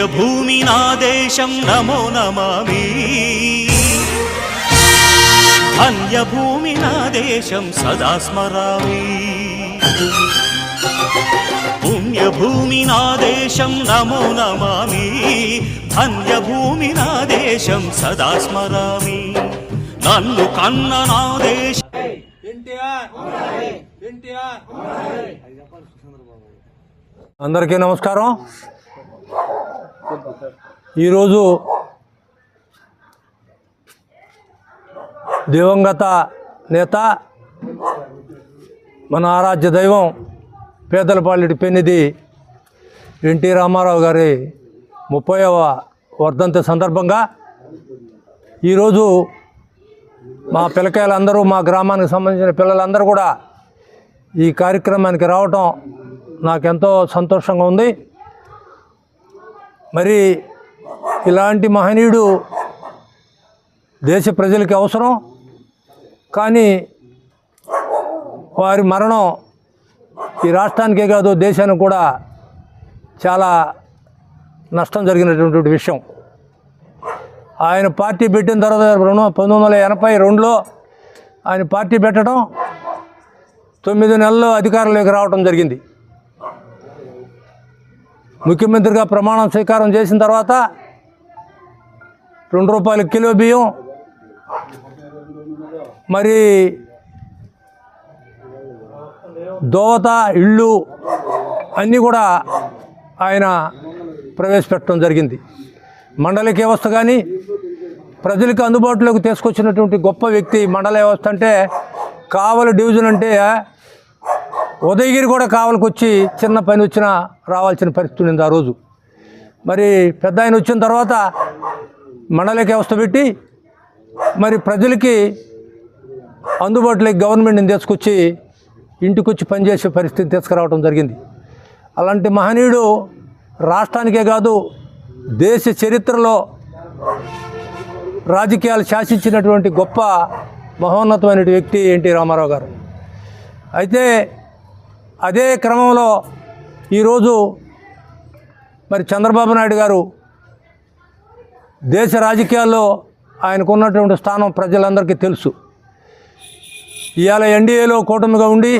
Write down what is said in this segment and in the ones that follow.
పుణ్యభూమి నా దేశం నమో నమామి. ధన్యభూమి నా దేశం సదా స్మరామి. పుణ్యభూమి నా దేశం నమో నమామి. ధన్యభూమి నా దేశం సదా స్మరామి. నన్ను కన్న నా దేశం అందరికీ నమస్కారం. ఈరోజు దివంగత నేత మన ఆరాధ్య దైవం పేదలపాలిటి పెన్నిది ఎన్టీ రామారావు గారి ముప్పైవ వర్ధంతి సందర్భంగా ఈరోజు మా పిల్లకాయలందరూ మా గ్రామానికి సంబంధించిన పిల్లలందరూ కూడా ఈ కార్యక్రమానికి రావటం నాకెంతో సంతోషంగా ఉంది. మరి ఇలాంటి మహనీయుడు దేశ ప్రజలకి అవసరం. కానీ వారి మరణం ఈ రాష్ట్రానికే కాదు దేశానికి కూడా చాలా నష్టం జరిగినటువంటి విషయం. ఆయన పార్టీ పెట్టిన తర్వాత రెండు పంతొమ్మిది వందల ఎనభై రెండులో ఆయన పార్టీ పెట్టడం తొమ్మిది నెలల్లో అధికారంలోకి రావడం జరిగింది. ముఖ్యమంత్రిగా ప్రమాణం స్వీకారం చేసిన తర్వాత రెండు రూపాయల కిలో బియ్యం మరి దోవత ఇళ్ళు అన్నీ కూడా ఆయన ప్రవేశపెట్టడం జరిగింది. మండలిక వ్యవస్థ కానీ ప్రజలకు అందుబాటులోకి తీసుకొచ్చినటువంటి గొప్ప వ్యక్తి మండల వ్యవస్థ అంటే కావలి డివిజన్ అంటే ఉదయగిరి కూడా కావలికి వచ్చి చిన్న పని వచ్చినా రావాల్సిన పరిస్థితి ఉంది ఆ రోజు. మరి పెద్ద ఆయన వచ్చిన తర్వాత మండలిక వ్యవస్థ పెట్టి మరి ప్రజలకి అందుబాటులోకి గవర్నమెంట్ని తీసుకొచ్చి ఇంటికొచ్చి పనిచేసే పరిస్థితి తీసుకురావడం జరిగింది. అలాంటి మహనీయుడు రాష్ట్రానికే కాదు దేశ చరిత్రలో రాజకీయాలు శాసించినటువంటి గొప్ప మహోన్నతమైన వ్యక్తి ఎన్టీ రామారావు గారు. అయితే అదే క్రమంలో ఈరోజు మరి చంద్రబాబు నాయుడు గారు దేశ రాజకీయాల్లో ఆయనకు ఉన్నటువంటి స్థానం ప్రజలందరికీ తెలుసు. ఇవాళ ఎన్డీఏలో కూటమిగా ఉండి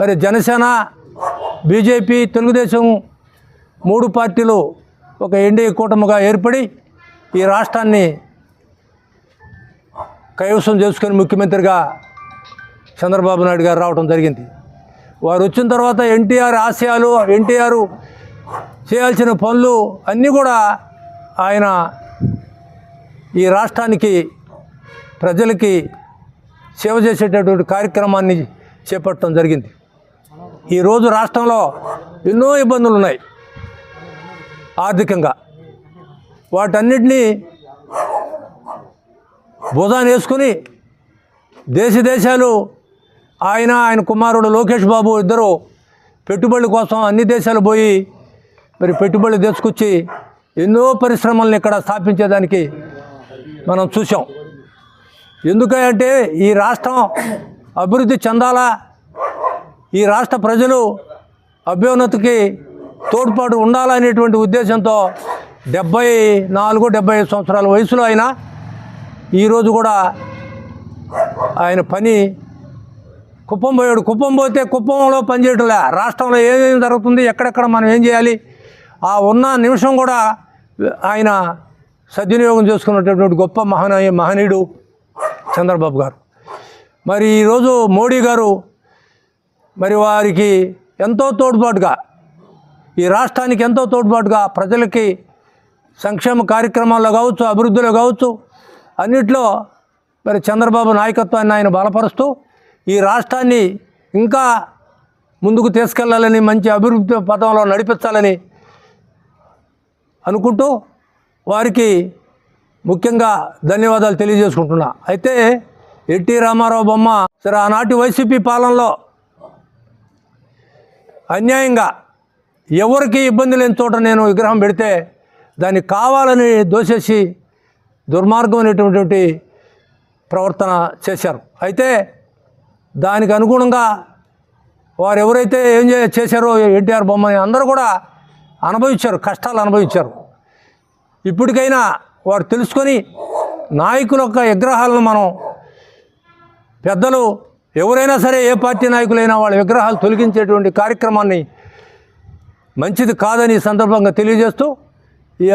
మరి జనసేన బీజేపీ తెలుగుదేశం మూడు పార్టీలు ఒక ఎన్డీఏ కూటమిగా ఏర్పడి ఈ రాష్ట్రాన్ని కైవసం చేసుకొని ముఖ్యమంత్రిగా చంద్రబాబు నాయుడు గారు రావడం జరిగింది. వారు వచ్చిన తర్వాత ఎన్టీఆర్ ఆశయాలు ఎన్టీఆర్ చేయాల్సిన పనులు అన్నీ కూడా ఆయన ఈ రాష్ట్రానికి ప్రజలకి సేవ చేసేటటువంటి కార్యక్రమాన్ని చేపట్టడం జరిగింది. ఈరోజు రాష్ట్రంలో ఎన్నో ఇబ్బందులు ఉన్నాయి ఆర్థికంగా. వాటన్నిటినీ భుజాన్ని వేసుకుని దేశ దేశాలు ఆయన ఆయన కుమారుడు లోకేష్ బాబు ఇద్దరు పెట్టుబడుల కోసం అన్ని దేశాలు పోయి మరి పెట్టుబడులు తీసుకొచ్చి ఎన్నో పరిశ్రమలను ఇక్కడ స్థాపించేదానికి మనం చూసాం ఎందుకంటే ఈ రాష్ట్రం అభివృద్ధి చెందాలా ఈ రాష్ట్ర ప్రజలు అభ్యున్నతికి తోడ్పాటు ఉండాలనేటువంటి ఉద్దేశంతో డెబ్బై నాలుగు డెబ్బై ఐదు సంవత్సరాల వయసులో అయినా ఈరోజు కూడా ఆయన పని కుప్పం పోయాడు. కుప్పం పోతే కుప్పంలో పనిచేయటంలే. రాష్ట్రంలో ఏమేమి జరుగుతుంది ఎక్కడెక్కడ మనం ఏం చేయాలి? ఆ ఉన్న నిమిషం కూడా ఆయన సద్వినియోగం చేసుకున్నటువంటి గొప్ప మహనీయ మహనీయుడు చంద్రబాబు గారు. మరి ఈరోజు మోడీ గారు మరి వారికి ఎంతో తోడ్పాటుగా ఈ రాష్ట్రానికి ఎంతో తోడ్పాటుగా ప్రజలకి సంక్షేమ కార్యక్రమాల్లో కావచ్చు అభివృద్ధిలో కావచ్చు అన్నిట్లో మరి చంద్రబాబు నాయకత్వాన్ని ఆయన బలపరుస్తూ ఈ రాష్ట్రాన్ని ఇంకా ముందుకు తీసుకెళ్ళాలని మంచి అభివృద్ధి పథంలో నడిపించాలని అనుకుంటూ వారికి ముఖ్యంగా ధన్యవాదాలు తెలియజేసుకుంటున్నా. అయితే ఎన్టీ రామారావు బొమ్మ సరే ఆనాటి వైసీపీ పాలనలో అన్యాయంగా ఎవరికి ఇబ్బంది లేని చోట నేను విగ్రహం పెడితే దాన్ని కావాలని దోసేసి దుర్మార్గమైనటువంటి ప్రవర్తన చేశారు. అయితే దానికి అనుగుణంగా వారు ఎవరైతే ఏం చేశారో ఎన్టీఆర్ బొమ్మని అందరూ కూడా అనుభవించారు కష్టాలు అనుభవించారు. ఇప్పటికైనా వారు తెలుసుకొని నాయకుల యొక్క విగ్రహాలను మనం పెద్దలు ఎవరైనా సరే ఏ పార్టీ నాయకులైనా వాళ్ళ విగ్రహాలు తొలగించేటువంటి కార్యక్రమాన్ని మంచిది కాదని సందర్భంగా తెలియజేస్తూ ఇక